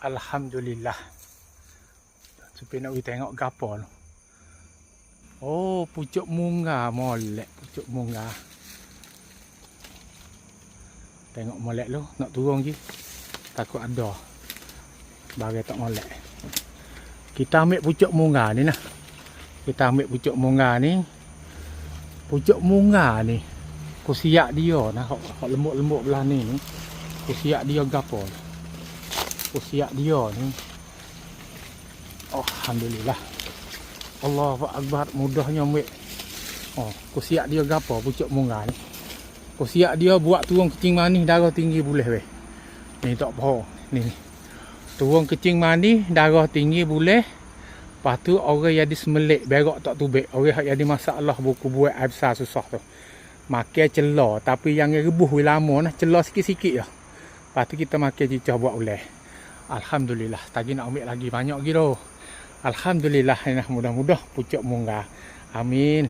Alhamdulillah. Supaya nak pergi tengok gapo tu. Oh, pucuk munga molek, pucuk munga. Tengok molek lu, nak turun je. Takut ada. Bagai tak molek. Kita ambil pucuk munga ni nah. Kita ambil pucuk munga ni. Pucuk munga ni. Kusiak dia nah, lembut-lembut belah ni ni. Kusiak dia gapo? Kusiak dia ni. Oh, alhamdulillah. Allahu akbar mudahnya ambil. Oh, kusiak dia gapo pucuk munga ni. Kusiak dia buat turun kecing manis darah tinggi boleh weh. Ni tak apa. Ni. Turun kecing manis darah tinggi boleh. Lepas tu orang yang disemelik berak tak tubik. Orang yang ada masalah buku buat air besar susah tu. Makan celah tapi yang rebuh lama nah celah sikit-sikit je. Lepas tu kita makan cicah buat uleh. Alhamdulillah. Tadi nak ambil lagi banyak gitu. Alhamdulillah. Nah, mudah-mudah pucuk munggah. Amin.